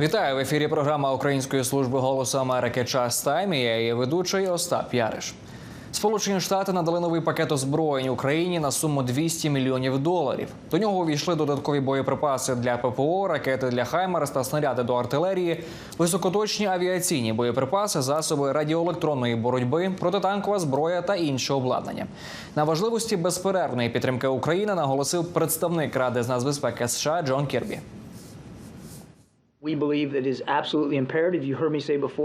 Вітаю в ефірі. Програма Української служби голосу Америки Час Тайм. Я її ведучий Остап Яриш. Сполучені Штати надали новий пакет озброєнь Україні на суму 200 мільйонів доларів. До нього увійшли додаткові боєприпаси для ППО, ракети для Хаймерс та снаряди до артилерії, високоточні авіаційні боєприпаси, засоби радіоелектронної боротьби, протитанкова зброя та інше обладнання. На важливості безперервної підтримки України наголосив представник Ради з нацбезпеки США Джон Кірбі.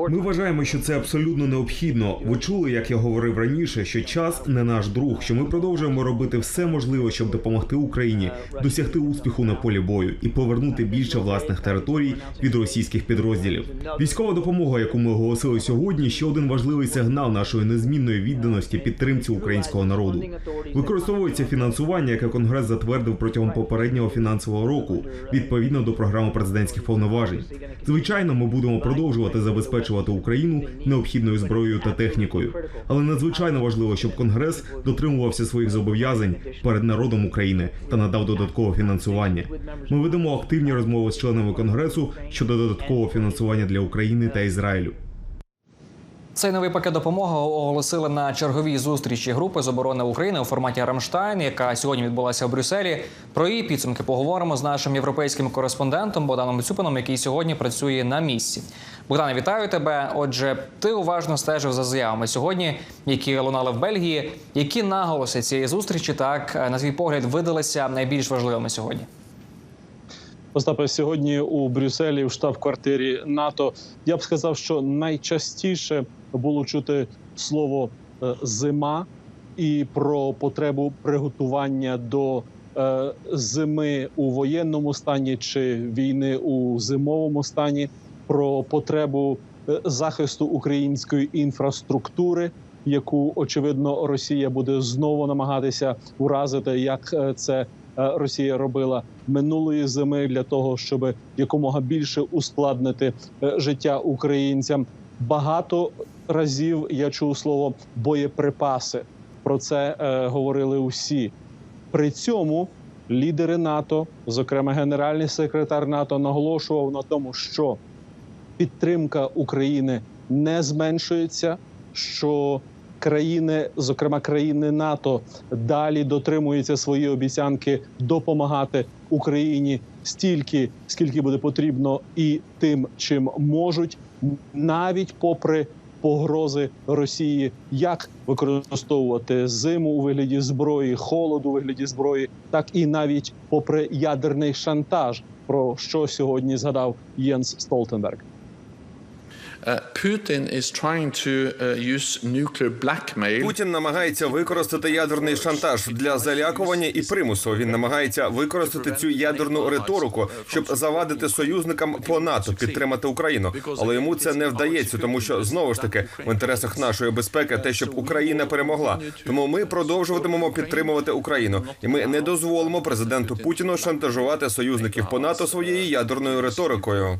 Ми вважаємо, що це абсолютно необхідно. Ви чули, як я говорив раніше, що час не наш друг, що ми продовжуємо робити все можливе, щоб допомогти Україні досягти успіху на полі бою і повернути більше власних територій від російських підрозділів. Військова допомога, яку ми оголосили сьогодні, ще один важливий сигнал нашої незмінної відданості підтримці українського народу. Використовується фінансування, яке Конгрес затвердив протягом попереднього фінансового року, відповідно до програми президентських повноважень. Звичайно, ми будемо продовжувати забезпечувати Україну необхідною зброєю та технікою. Але надзвичайно важливо, щоб Конгрес дотримувався своїх зобов'язань перед народом України та надав додаткове фінансування. Ми ведемо активні розмови з членами конгресу щодо додаткового фінансування для України та Ізраїлю. Цей новий пакет допомоги оголосили на черговій зустрічі групи з оборони України у форматі Рамштайн, яка сьогодні відбулася в Брюсселі. Про її підсумки поговоримо з нашим європейським кореспондентом Богданом Цюпином, який сьогодні працює на місці. Богдане, вітаю тебе. Отже, ти уважно стежив за заявами сьогодні, які лунали в Бельгії. Які наголоси цієї зустрічі так на твій погляд видалися найбільш важливими сьогодні? Остапе, сьогодні у Брюсселі в штаб-квартирі НАТО я б сказав, що найчастіше було чути слово е, зима і про потребу приготування до е, зими у воєнному стані чи війни у зимовому стані, про потребу е, захисту української інфраструктури. Яку очевидно Росія буде знову намагатися уразити, як це Росія робила минулої зими для того, щоб якомога більше ускладнити е, життя українцям. Багато разів я чув слово боєприпаси. Про це е, говорили усі. При цьому лідери НАТО, зокрема генеральний секретар НАТО, наголошував на тому, що підтримка України не зменшується. що країни, зокрема країни НАТО, далі дотримуються свої обіцянки допомагати Україні стільки, скільки буде потрібно, і тим, чим можуть, навіть попри погрози Росії, як використовувати зиму у вигляді зброї, холоду у вигляді зброї, так і навіть попри ядерний шантаж, про що сьогодні згадав Єнс Столтенберг. Путін намагається використати ядерний шантаж для залякування і примусу. Він намагається використати цю ядерну риторику, щоб завадити союзникам по НАТО підтримати Україну. Але йому це не вдається, тому що знову ж таки в інтересах нашої безпеки те, щоб Україна перемогла. Тому ми продовжуватимемо підтримувати Україну, і ми не дозволимо президенту Путіну шантажувати союзників по НАТО своєю ядерною риторикою.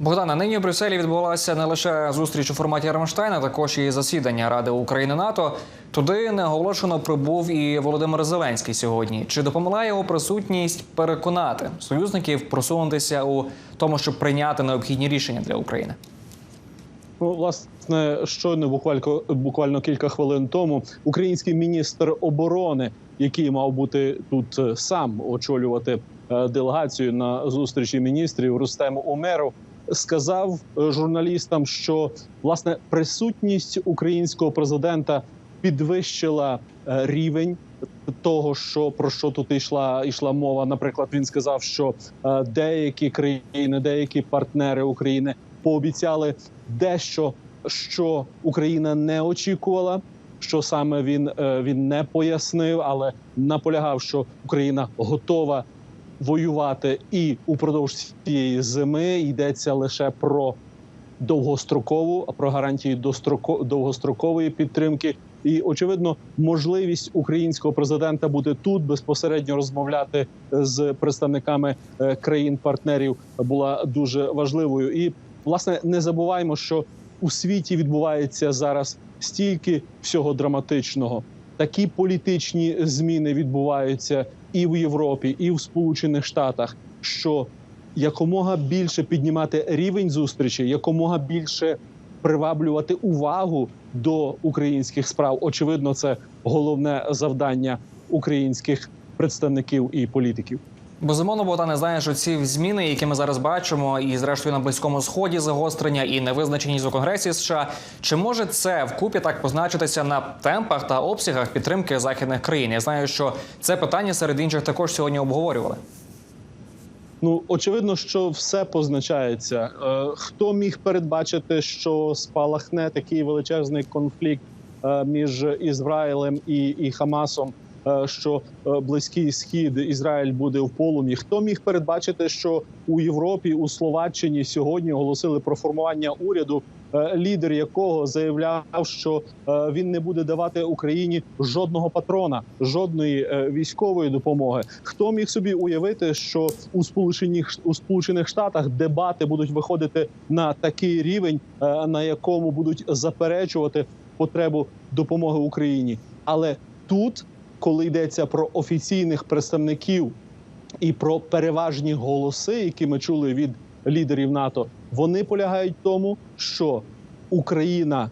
Богдана, нині в Брюсселі відбулася не лише зустріч у форматі Рамштайна, також і засідання Ради України НАТО. Туди неоголошено прибув і Володимир Зеленський сьогодні. Чи допомогла його присутність переконати союзників просунутися у тому, щоб прийняти необхідні рішення для України? Ну, власне, щойно буквально буквально кілька хвилин тому український міністр оборони, який мав бути тут е, сам очолювати е, делегацію на зустрічі міністрів Рустем Умеров, сказав е, журналістам, що власне присутність українського президента підвищила е, рівень того, що про що тут йшла йшла мова. Наприклад, він сказав, що е, деякі країни, деякі партнери України пообіцяли дещо, що Україна не очікувала. Що саме він він не пояснив, але наполягав, що Україна готова воювати і упродовж цієї зими йдеться лише про довгострокову, про гарантії достроко, довгострокової підтримки. І очевидно, можливість українського президента бути тут безпосередньо розмовляти з представниками е, країн-партнерів була дуже важливою. І власне не забуваємо, що у світі відбувається зараз стільки всього драматичного. Такі політичні зміни відбуваються і в Європі, і в Сполучених Штатах, що якомога більше піднімати рівень зустрічі, якомога більше приваблювати увагу до українських справ. Очевидно, це головне завдання українських представників і політиків. Безумовно, Богдане, знаєш, що ці зміни, які ми зараз бачимо, і зрештою на близькому сході загострення і невизначеність у Конгресі США, чи може це вкупі так позначитися на темпах та обсягах підтримки західних країн? Я знаю, що це питання серед інших також сьогодні обговорювали. Ну очевидно, що все позначається. Е, хто міг передбачити, що спалахне такий величезний конфлікт е, між Ізраїлем і, і Хамасом? Е, Що е, близький схід Ізраїль буде в полум'ї? Хто міг передбачити, що у Європі, у Словаччині сьогодні оголосили про формування уряду, е, лідер якого заявляв, що він не буде давати Україні жодного патрона, жодної військової допомоги. Хто міг собі уявити, що у сполучених у Сполучених Штатах дебати будуть виходити на такий рівень, на якому будуть заперечувати потребу допомоги Україні? Але тут, коли йдеться про офіційних представників і про переважні голоси, які ми чули від лідерів НАТО, вони полягають в тому, що Україна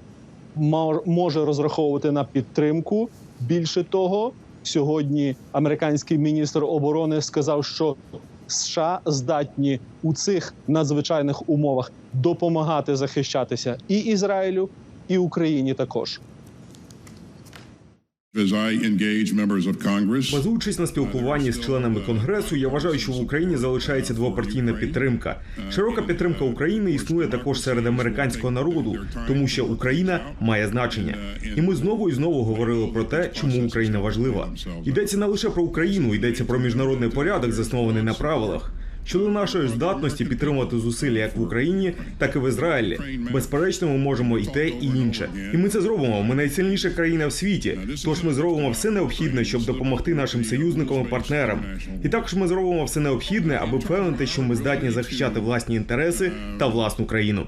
мо- може розраховувати на підтримку. Більше того, сьогодні американський міністр оборони сказав, що США здатні у цих надзвичайних умовах допомагати захищатися і Ізраїлю, і Україні також. Базуючись на спілкуванні з членами конгресу, я вважаю, що в Україні залишається двопартійна підтримка. Широка підтримка України існує також серед американського народу, тому що Україна має значення. І ми знову і знову говорили про те, чому Україна важлива. Йдеться не лише про Україну, йдеться про міжнародний порядок, заснований на правилах. Щодо нашої здатності підтримувати зусилля як в Україні, так і в Ізраїлі. Безперечно, ми можемо і те, і інше. І ми це зробимо. Ми найсильніша країна в світі. Тож ми зробимо все необхідне, щоб допомогти нашим союзникам і партнерам. І також ми зробимо все необхідне, аби впевнити, що ми здатні захищати власні інтереси та власну країну.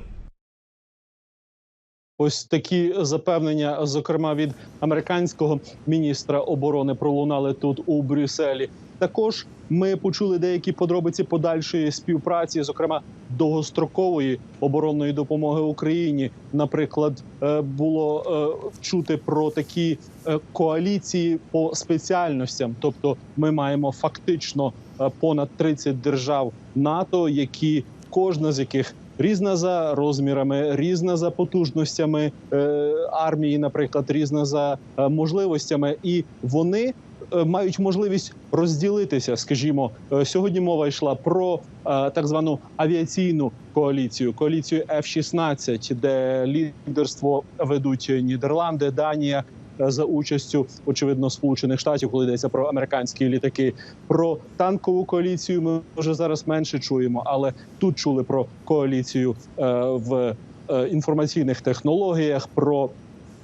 Ось такі запевнення, зокрема від американського міністра оборони, пролунали тут у Брюсселі. Також ми почули деякі подробиці подальшої співпраці, зокрема довгострокової оборонної допомоги Україні. Наприклад, е, було е, чути про такі е, коаліції по спеціальностям. Тобто, ми маємо фактично понад 30 держав НАТО, які кожна з яких різна за розмірами, різна за потужностями е, армії, наприклад, різна за е, можливостями, і вони е, мають можливість розділитися. Скажімо, сьогодні мова йшла про так звану авіаційну коаліцію, коаліцію F-16, де лідерство ведуть Нідерланди, Данія. Е, За участю очевидно сполучених штатів, коли йдеться про американські літаки, про танкову коаліцію ми вже зараз менше чуємо, але тут чули про коаліцію е, в е, інформаційних технологіях, про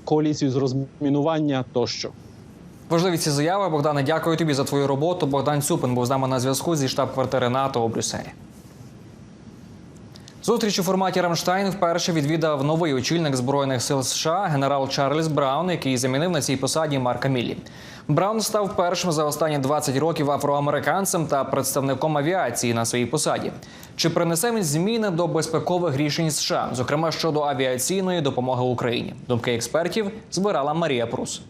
коаліцію з розмінування тощо. Важливі ці заяви. Богдане, дякую тобі за твою роботу. Богдан Цюпин був з нами на зв'язку зі штаб-квартири НАТО у Брюсселі. Зустріч у форматі Рамштайн вперше відвідав новий очільник збройних сил США генерал Чарльз Браун, який замінив на цій посаді Марка Міллі. Браун став першим за останні 20 років афроамериканцем та представником авіації на своїй посаді. Чи принесе він зміни до безпекових рішень США, зокрема щодо авіаційної допомоги Україні? Думки експертів збирала Марія Прус.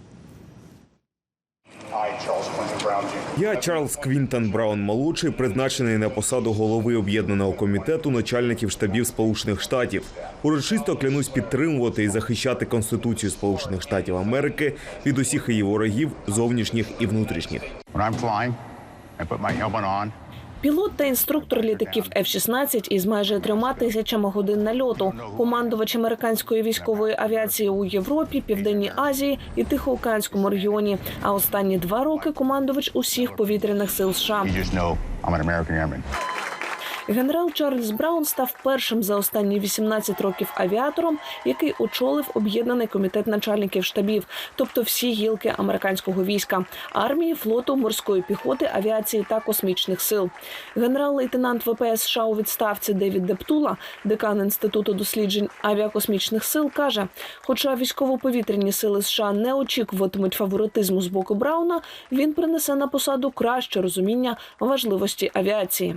Я Чарльз Квінтон Браун молодший, призначений на посаду голови об'єднаного комітету начальників штабів Сполучених Штатів. Урочисто клянусь підтримувати і захищати Конституцію Сполучених Штатів Америки від усіх її ворогів, зовнішніх і внутрішніх. When I'm flying, I. Пілот та інструктор літаків F-16 із майже трьома тисячами годин нальоту, командувач американської військової авіації у Європі, Південній Азії і Тихоокеанському регіоні. А останні два роки командувач усіх повітряних сил США. Генерал Чарльз Браун став першим за останні 18 років авіатором, який очолив об'єднаний комітет начальників штабів, тобто всі гілки американського війська, армії, флоту, морської піхоти, авіації та космічних сил. Генерал-лейтенант ВПС США у відставці Девід Дептула, декан інституту досліджень авіакосмічних сил, каже: хоча військово-повітряні сили США не очікуватимуть фаворитизму з боку Брауна, він принесе на посаду краще розуміння важливості авіації.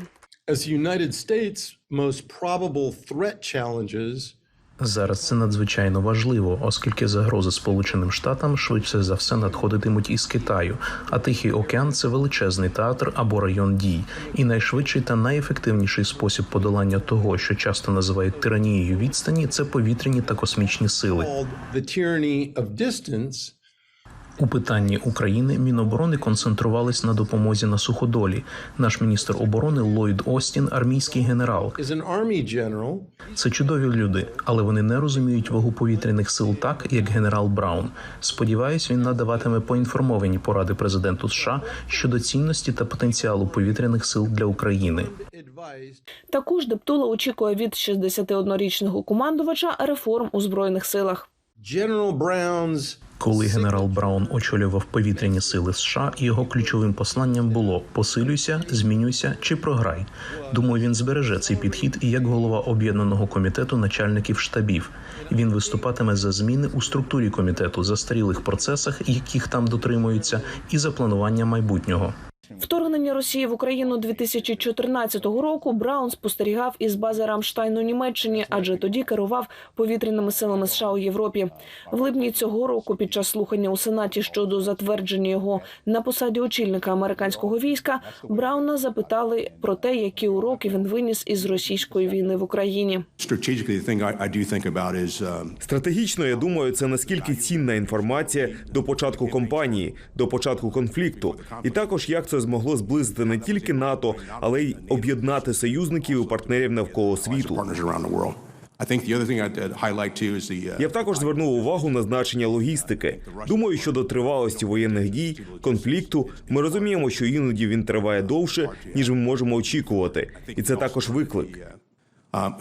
As the United States' most probable threat challenges Зараз це надзвичайно важливо, оскільки загрози Сполученим Штатам швидше за все надходитимуть із Китаю. А Тихий океан це величезний театр або район дій, і найшвидший та найефективніший спосіб подолання того, що часто називають тиранією відстані, це повітряні та космічні сили. У питанні України Міноборони концентрувались на допомозі на суходолі. Наш міністр оборони Ллойд Остін, армійський генерал. Це чудові люди, але вони не розуміють вагу повітряних сил так, як генерал Браун. Сподіваюсь, він надаватиме поінформовані поради президенту США щодо цінності та потенціалу повітряних сил для України. Також Дептула очікує від 61-річного командувача реформ у збройних силах. General Brown's Коли генерал Браун очолював повітряні сили США, його ключовим посланням було посилюйся, змінюйся чи програй. Думаю, він збереже цей підхід і як голова об'єднаного комітету начальників штабів. Він виступатиме за зміни у структурі комітету, застарілих процесах, яких там дотримуються, і за планування майбутнього. Вторгнення Росії в Україну 2014 року Браун спостерігав із бази Рамштайн у Німеччині, адже тоді керував повітряними силами США у Європі. В липні цього року, під час слухання у сенаті щодо затвердження його на посаді очільника американського війська, Брауна запитали про те, які уроки він виніс із російської війни в Україні. Um, Стратегічно, я думаю, це наскільки цінна інформація до початку кампанії, до початку конфлікту, і також як це змогло зблизити не тільки НАТО, але й об'єднати союзників і партнерів навколо світу. uh, Я б також звернув увагу на значення логістики. Думаю, щодо тривалості воєнних дій, конфлікту, ми розуміємо, що іноді він триває довше, ніж ми можемо очікувати, і це також виклик. um,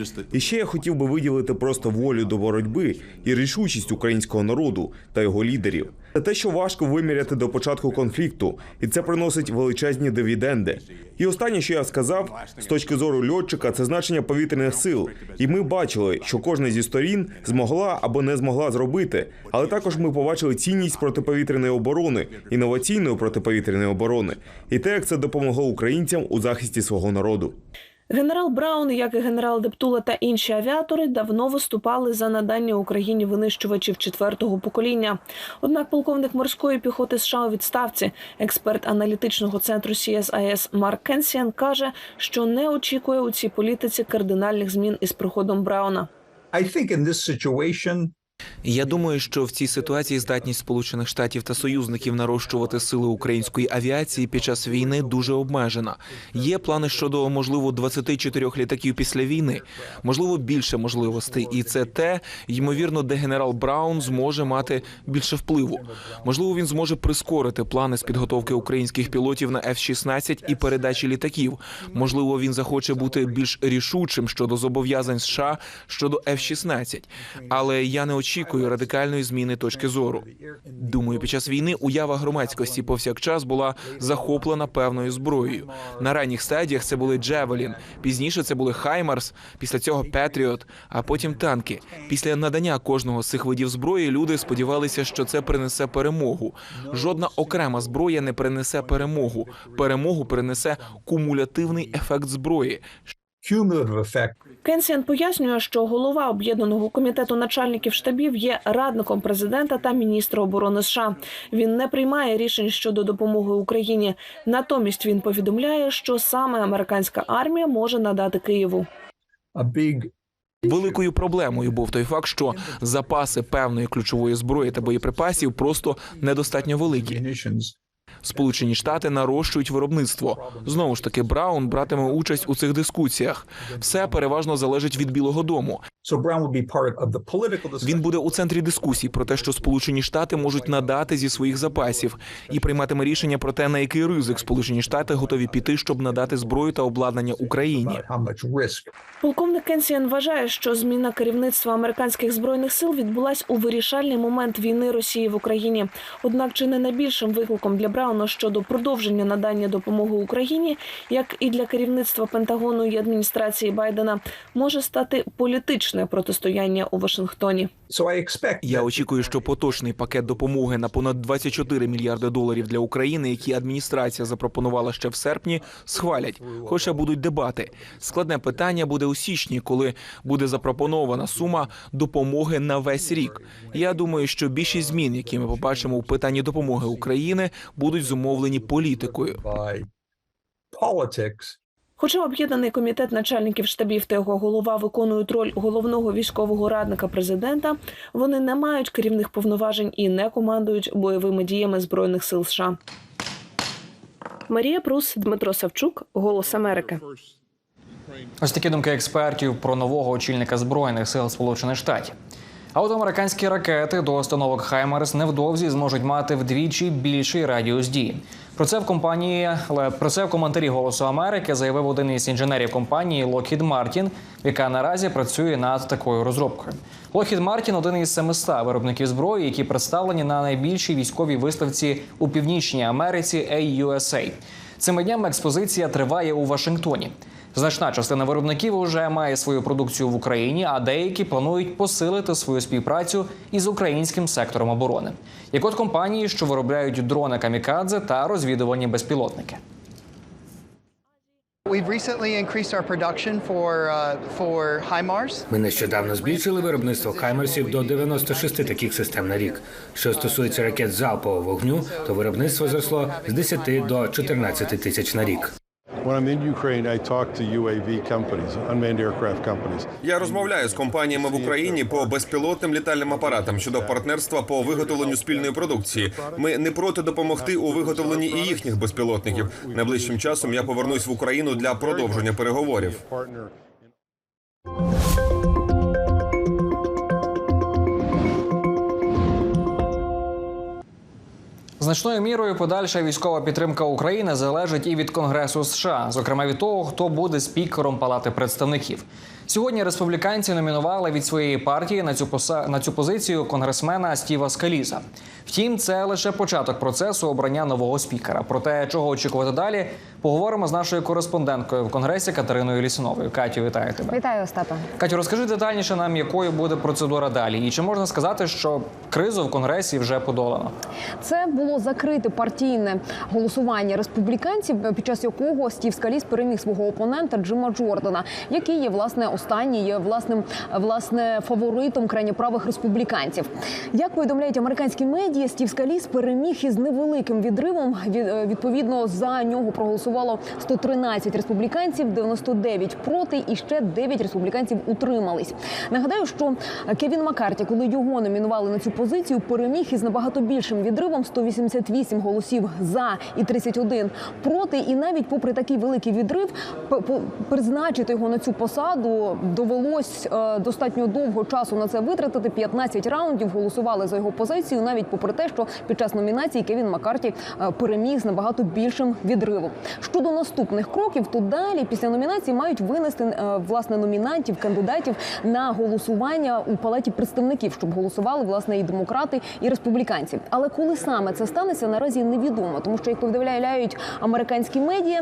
just that І ще я хотів би виділити просто волю до боротьби і рішучість українського народу та його лідерів. Це те, що важко виміряти до початку конфлікту, і це приносить величезні дивіденди. І останнє, що я сказав, з точки зору льотчика, це значення повітряних сил. І ми бачили, що кожна зі сторін змогла або не змогла зробити. Але також ми побачили цінність протиповітряної оборони, інноваційної протиповітряної оборони, і те, як це допомогло українцям у захисті свого народу. Генерал Браун, як і генерал Дептула та інші авіатори, давно виступали за надання Україні винищувачів четвертого покоління. Однак полковник морської піхоти США у відставці, експерт аналітичного центру CSIS Марк Кенсіан каже, що не очікує у цій політиці кардинальних змін із приходом Брауна. I think Я думаю, що в цій ситуації здатність Сполучених Штатів та союзників нарощувати сили української авіації під час війни дуже обмежена. Є плани щодо можливо 24 літаків після війни, можливо, більше можливостей, і це те, ймовірно, де генерал Браун зможе мати більше впливу. Можливо, він зможе прискорити плани з підготовки українських пілотів на F-16 і передачі літаків. Можливо, він захоче бути більш рішучим щодо зобов'язань США щодо F-16. Але я не очікую радикальної зміни точки зору. Думаю, під час війни уява громадськості повсякчас була захоплена певною зброєю. На ранніх стадіях це були Джевелін, пізніше це були Хаймарс, після цього Петріот, а потім танки. Після надання кожного з цих видів зброї люди сподівалися, що це принесе перемогу. Жодна окрема зброя не принесе перемогу. Перемогу принесе кумулятивний ефект зброї, Кенсіан пояснює, що голова об'єднаного комітету начальників штабів є радником президента та міністра оборони США. Він не приймає рішень щодо допомоги Україні. Натомість він повідомляє, що саме американська армія може надати Києву. a Великою проблемою був той факт, що запаси певної ключової зброї та боєприпасів просто недостатньо великі. Сполучені Штати нарощують виробництво. Знову ж таки, Браун братиме участь у цих дискусіях. Все переважно залежить від Білого Дому. Він буде у центрі дискусій про те, що Сполучені Штати можуть надати зі своїх запасів, і прийматиме рішення про те, на який ризик Сполучені Штати готові піти, щоб надати зброю та обладнання Україні. Полковник Кенсіан вважає, що зміна керівництва американських збройних сил відбулась у вирішальний момент війни Росії в Україні. Однак, чи не найбільшим викликом для Брауна Брауна щодо продовження надання допомоги Україні, як і для керівництва Пентагону і адміністрації Байдена, може стати політичне протистояння у Вашингтоні. Я очікую, що поточний пакет допомоги на понад 24 мільярди доларів для України, які адміністрація запропонувала ще в серпні, схвалять. Хоча будуть дебати. Складне питання буде у січні, коли буде запропонована сума допомоги на весь рік. Я думаю, що більшість змін, які ми побачимо у питанні допомоги України, будуть зумовлені політикою. Хоча об'єднаний комітет начальників штабів та його голова виконують роль головного військового радника президента, вони не мають керівних повноважень і не командують бойовими діями збройних сил США. Марія Прус, Дмитро Савчук, Голос Америки. Ось такі думки експертів про нового очільника збройних сил Сполучених Штатів. А от американські ракети до установок Хаймерс невдовзі зможуть мати вдвічі більший радіус дії. Про це в компанії про це в коментарі Голосу Америки заявив один із інженерів компанії Lockheed Martin, яка наразі працює над такою розробкою. Lockheed Martin – один із 700 виробників зброї, які представлені на найбільшій військовій виставці у північній Америці AUSA. Цими днями експозиція триває у Вашингтоні. Значна частина виробників уже має свою продукцію в Україні, а деякі планують посилити свою співпрацю із українським сектором оборони, як от компанії, що виробляють дрони камікадзе та розвідувальні безпілотники. Uh. Ми нещодавно збільшили виробництво хаймерсів до 96 таких систем на рік. Що стосується ракет залпового вогню, то виробництво зросло з 10 до 14 тисяч на рік. Я розмовляю з компаніями в Україні по безпілотним літальним апаратам щодо партнерства по виготовленню спільної продукції. Ми не проти допомогти у виготовленні і їхніх безпілотників. Найближчим часом я повернусь в Україну для продовження переговорів. Значною мірою подальша військова підтримка України залежить і від Конгресу США, зокрема від того, хто буде спікером Палати представників. Сьогодні республіканці номінували від своєї партії на цю поса... на цю позицію конгресмена Стіва Скаліза. Втім, це лише початок процесу обрання нового спікера. Про те, чого очікувати далі, поговоримо з нашою кореспонденткою в конгресі Катериною Лісуновою. Катю, вітаю тебе. Вітаю, Остапа. Катю, розкажи детальніше нам, якою буде процедура далі, і чи можна сказати, що кризу в конгресі вже подолано? Це було закрите партійне голосування республіканців, під час якого Стів Скаліс переміг свого опонента Джима Джордана, який є власне останній є власним власне фаворитом крайньоправих республіканців. Як повідомляють американські медіа, Стів Скаліс переміг із невеликим відривом. Від- е, Відповідно за нього проголосувало 113 республіканців, 99 проти, і ще 9 республіканців утримались. Нагадаю, що Кевін Маккарті, коли його номінували на цю позицію, переміг із набагато більшим відривом 188 голосів за і 31 проти. І навіть попри такий великий відрив, призначити його на цю посаду довелось е, достатньо довго часу на це витратити. 15 раундів голосували за його позицію, навіть попри те, що під час номінації Кевін Маккарті е, переміг з набагато більшим відривом. Щодо наступних кроків, то далі після номінації мають винести е, власне номінантів, кандидатів на голосування у палаті представників, щоб голосували власне і демократи, і республіканці. Але коли саме це станеться, наразі невідомо, тому що як повідомляють американські медіа,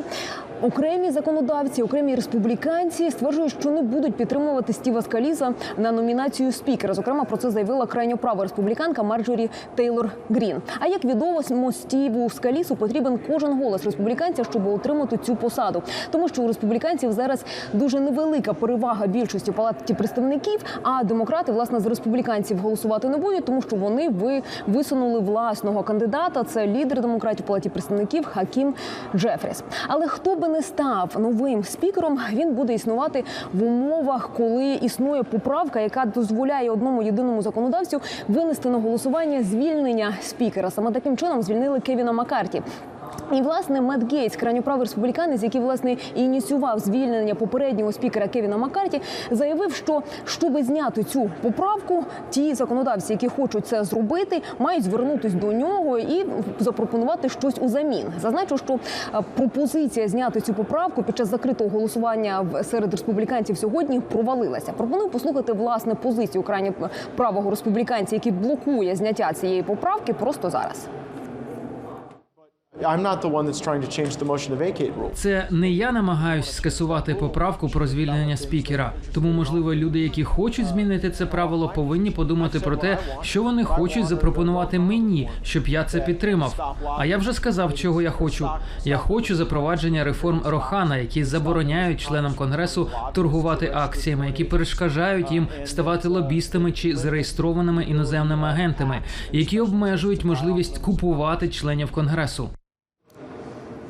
окремі законодавці, окремі республіканці стверджують, що не будуть підтримувати Стіва Скаліза на номінацію спікера. Зокрема, про це заявила крайньоправа республіканка Марджорі Тейлор Грін. А як відомо, Стіву Скалісу потрібен кожен голос республіканця, щоб отримати цю посаду, тому що у республіканців зараз дуже невелика перевага більшості палаті представників. А демократи власне з республіканців голосувати не будуть, тому що вони ви висунули власного кандидата. Це лідер демократів палаті представників Хакім Джефріс. Але хто би не став новим спікером, він буде існувати в умовах, коли існує поправка, яка дозволяє одному єдиному законодавцю винести на голосування звільнення спікера. Саме таким чином звільнили Кевіна Маккарті. І власне Мет Гейтс, крайньоправий республіканець, який власне і ініціював звільнення попереднього спікера Кевіна Маккарті, заявив, що щоб зняти цю поправку, ті законодавці, які хочуть це зробити, мають звернутись до нього і запропонувати щось у замін. Зазначу, що е, пропозиція зняти цю поправку під час закритого голосування серед республіканців сьогодні провалилася. Пропоную послухати власне позицію крайньо правого республіканця, який блокує зняття цієї поправки, просто зараз. Це не я намагаюсь скасувати поправку про звільнення спікера. Тому, можливо, люди, які хочуть змінити це правило, повинні подумати про те, що вони хочуть запропонувати мені, щоб я це підтримав. А я вже сказав, чого я хочу. Я хочу запровадження реформ Рохана, які забороняють членам конгресу торгувати акціями, які перешкоджають їм ставати лобістами чи зареєстрованими іноземними агентами, які обмежують можливість купувати членів конгресу.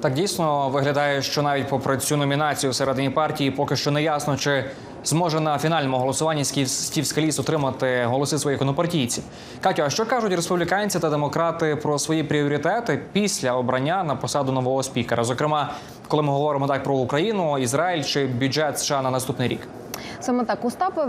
Так дійсно виглядає, що навіть попри цю номінацію всередині партії, поки що не ясно, чи зможе на фінальному голосуванні Стів Скаліс отримати голоси своїх однопартійців. Катю, а що кажуть республіканці та демократи про свої пріоритети після обрання на посаду нового спікера? Зокрема, коли ми говоримо так про Україну, Ізраїль чи бюджет США на наступний рік. Саме так Остапе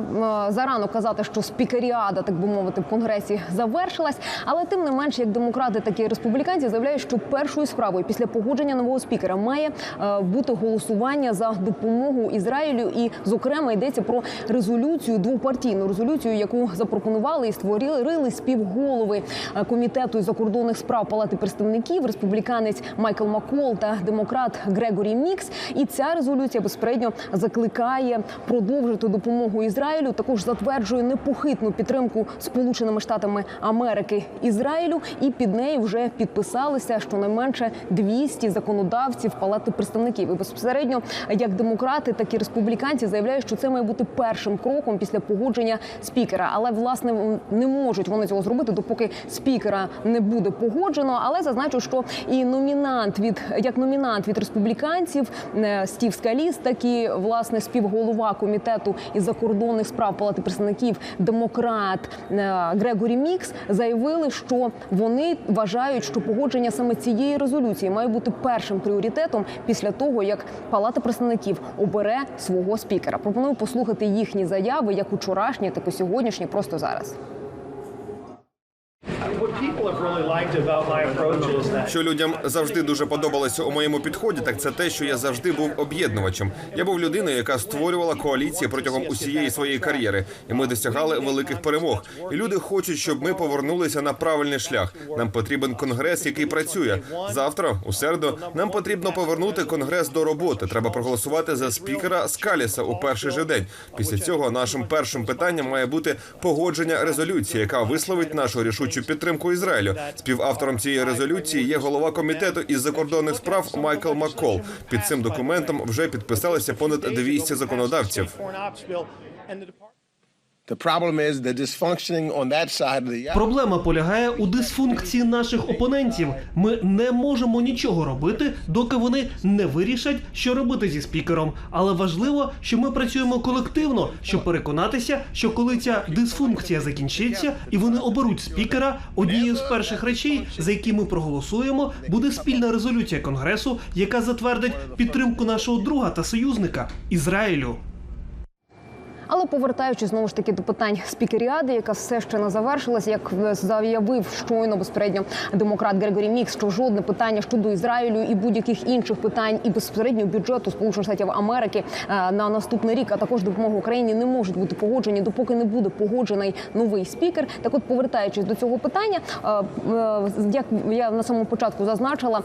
зарано казати, що спікеріада, так би мовити, в конгресі завершилась. Але тим не менш, як демократи, так і республіканці заявляють, що першою справою після погодження нового спікера має е, бути голосування за допомогу Ізраїлю. І, зокрема, йдеться про резолюцію двопартійну резолюцію, яку запропонували і створили співголови е, комітету із закордонних справ Палати представників, республіканець Майкл Макол та демократ Грегорі Мікс. І ця резолюція безпосередньо закликає продовжити допомогу Ізраїлю. Також затверджує непохитну підтримку Сполученими Штатами Америки Ізраїлю. І під нею вже підписалися щонайменше 200 законодавців Палати представників. І безпосередньо як демократи, так і республіканці заявляють, що це має бути першим кроком після погодження спікера. Але власне не можуть вони цього зробити, допоки спікера не буде погоджено. Але зазначу, що і номінант від як номінант від республіканців е, Стів Скаліс, так і власне співголова комітету із закордонних справ Палати представників демократ е, Грегорі Мікс заявили, що вони вважають, що погодження саме цієї резолюції має бути першим пріоритетом після того, як Палата представників обере свого спікера. Пропоную послухати їхні заяви, як учорашні, так і сьогоднішні, просто зараз. Що людям завжди дуже подобалося у моєму підході, так це те, що я завжди був об'єднувачем. Я був людиною, яка створювала коаліції протягом усієї своєї кар'єри, і ми досягали великих перемог. І люди хочуть, щоб ми повернулися на правильний шлях. Нам потрібен конгрес, який працює. Завтра, у середу, нам потрібно повернути конгрес до роботи. Треба проголосувати за спікера Скаліса у перший же день. Після цього нашим першим питанням має бути погодження резолюції, яка висловить нашу рішучу підтримку Ізраїлю. Співавтором цієї резолюції є голова комітету із закордонних справ Майкл Маккол. Під цим документом вже підписалися понад 200 законодавців. Проблема полягає у дисфункції наших опонентів. Ми не можемо нічого робити, доки вони не вирішать, що робити зі спікером. Але важливо, що ми працюємо колективно, щоб переконатися, що коли ця дисфункція закінчиться і вони оберуть спікера, однією з перших речей, за які ми проголосуємо, буде спільна резолюція конгресу, яка затвердить підтримку нашого друга та союзника Ізраїлю. Але повертаючись знову ж таки до питань спікеріади, яка все ще не завершилася, як заявив щойно безпосередньо демократ Грегорі Мікс, що жодне питання щодо Ізраїлю і будь-яких інших питань і безпосередньо бюджету Сполучених Штатів Америки е, на наступний рік, а також допомога Україні не можуть бути погоджені, допоки не буде погоджений новий спікер. Так, от повертаючись до цього питання, е, е, як я на самому початку зазначила,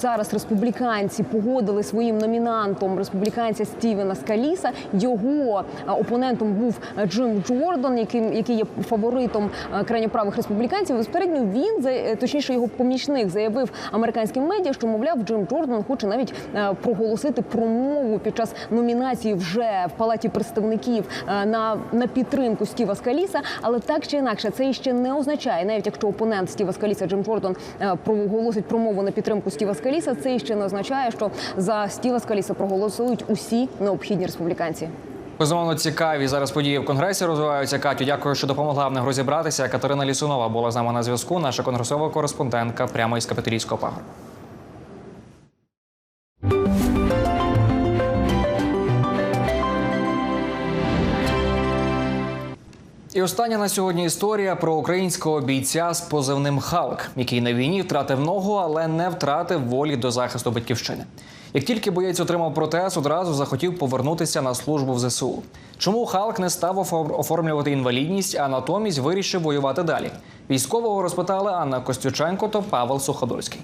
зараз республіканці погодили своїм номінантом республіканця Стівена Скаліса. Його опонентом був Джим Джордан, яким який є фаворитом е, крайньоправих республіканців. Безпередньо він е, точніше його помічник заявив американським медіа, що мовляв Джим Джордан хоче навіть е, проголосити промову під час номінації вже в палаті представників на, на підтримку Стіва Скаліса. Але так чи інакше, це ще не означає, навіть якщо опонент Стіва Скаліса Джим Джордан проголосить промову на підтримку Стіва Скаліса, це ще не означає, що за Стіва Скаліса проголосують усі необхідні республіканці. Безумовно, цікаві зараз події в конгресі розвиваються. Катю, дякую, що допомогла них розібратися. Катерина Лісунова була з нами на зв'язку. Наша конгресова кореспондентка прямо із капітолійського пагорба. І остання на сьогодні історія про українського бійця з позивним Халк, який на війні втратив ногу, але не втратив волі до захисту батьківщини. Як тільки боєць отримав протез, одразу захотів повернутися на службу в ЗСУ. Чому Халк не став оформлювати інвалідність, а натомість вирішив воювати далі? Військового розпитали Анна Костюченко та Павел Суходольський.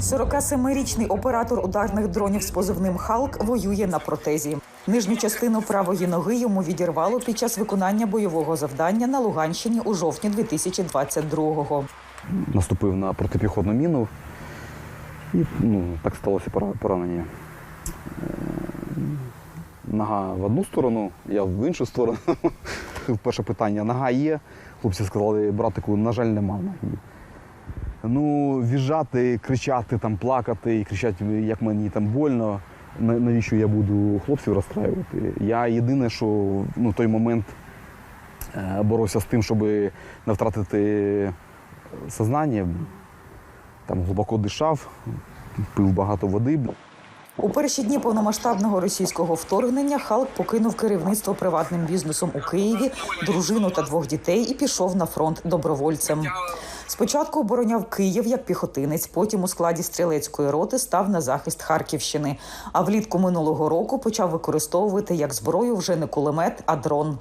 47-річний оператор ударних дронів з позивним Халк воює на протезі. Нижню частину правої ноги йому відірвало під час виконання бойового завдання на Луганщині у жовтні 2022-го. наступив на протипіхотну міну. І ну, так сталося пора- поранення. Е, Нога в одну сторону, я в іншу сторону. Перше питання: нога є. Хлопці сказали, братику, на жаль, нема ноги. Ну, віжати, кричати, там, плакати і кричати, як мені там больно. Навіщо я буду хлопців розстраювати? Я єдине, що ну, той момент е, боровся з тим, щоб не втратити сознання, там глибоко дишав, пив багато води. У перші дні повномасштабного російського вторгнення Халк покинув керівництво приватним бізнесом у Києві, дружину та двох дітей і пішов на фронт добровольцем. Спочатку обороняв Київ як піхотинець, потім у складі стрілецької роти став на захист Харківщини. А влітку минулого року почав використовувати як зброю вже не кулемет, а дрон.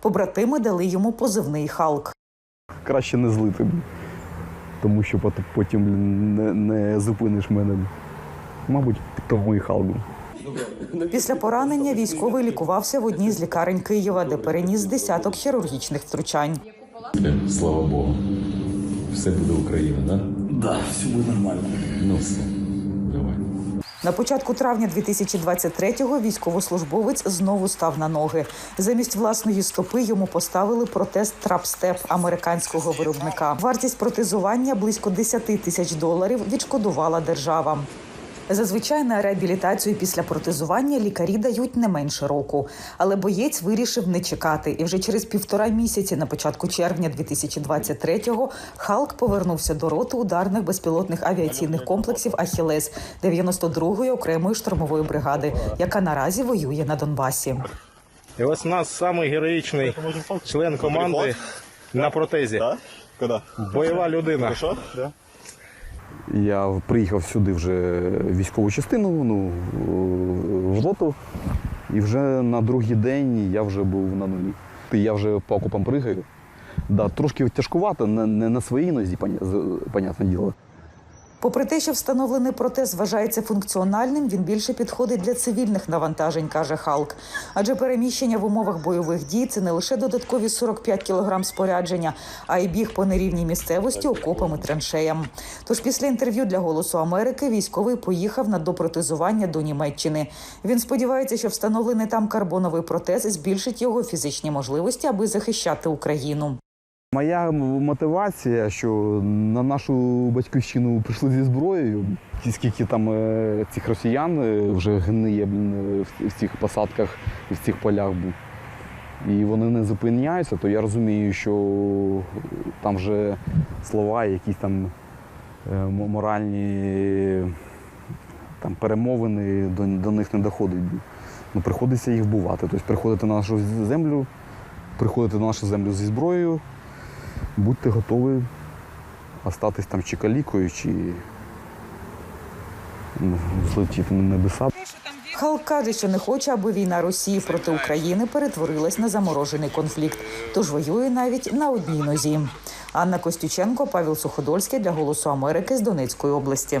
Побратими дали йому позивний Халк. Краще не злити, тому що пот- потім не, не зупиниш мене. Мабуть, тому і халгу. Після поранення військовий лікувався в одній з лікарень Києва, де переніс десяток хірургічних втручань. Слава Богу. Все буде Україна, да? Да, все буде нормально. Ну все. На початку травня 2023-го військовослужбовець знову став на ноги. Замість власної стопи йому поставили протез трапстеп американського виробника. Вартість протезування близько 10 тисяч доларів відшкодувала держава. Зазвичай на реабілітацію після протезування лікарі дають не менше року. Але боєць вирішив не чекати. І вже через півтора місяці, на початку червня 2023-го, Халк повернувся до роти ударних безпілотних авіаційних комплексів Ахілес 92-ї окремої штурмової бригади, яка наразі воює на Донбасі. І ось у нас самий героїчний член команди на протезі. Бойова людина. Я приїхав сюди вже військову частину, ну, в лоту, і вже на другий день я вже був на нулі. Я вже по окопам пригаю. Да, трошки тяжкувато, не, не на своїй нозі, понятне діло. Попри те, що встановлений протез вважається функціональним, він більше підходить для цивільних навантажень, каже Халк. Адже переміщення в умовах бойових дій це не лише додаткові 45 кілограм спорядження, а й біг по нерівній місцевості окопам і траншеям. Тож після інтерв'ю для Голосу Америки військовий поїхав на допротезування до Німеччини. Він сподівається, що встановлений там карбоновий протез збільшить його фізичні можливості, аби захищати Україну. Моя мотивація, що на нашу батьківщину прийшли зі зброєю, скільки там е, цих росіян е, вже гниє е, в, цих посадках і в цих полях. І вони не зупиняються, то я розумію, що там вже слова, якісь там моральні там, перемовини до, до них не доходять. Ну, приходиться їх вбивати. Тобто приходити на нашу землю, приходити на нашу землю зі зброєю, будьте готові остатись там чи калікою, чи ну, злетіти на небеса. Халк каже, що не хоче, аби війна Росії проти України перетворилась на заморожений конфлікт, тож воює навіть на одній нозі. Анна Костюченко, Павел Суходольський для Голосу Америки з Донецької області.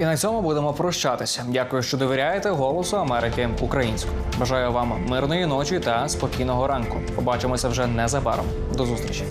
І на цьому будемо прощатися. Дякую, що довіряєте Голосу Америки українською. Бажаю вам мирної ночі та спокійного ранку. Побачимося вже незабаром. До зустрічі.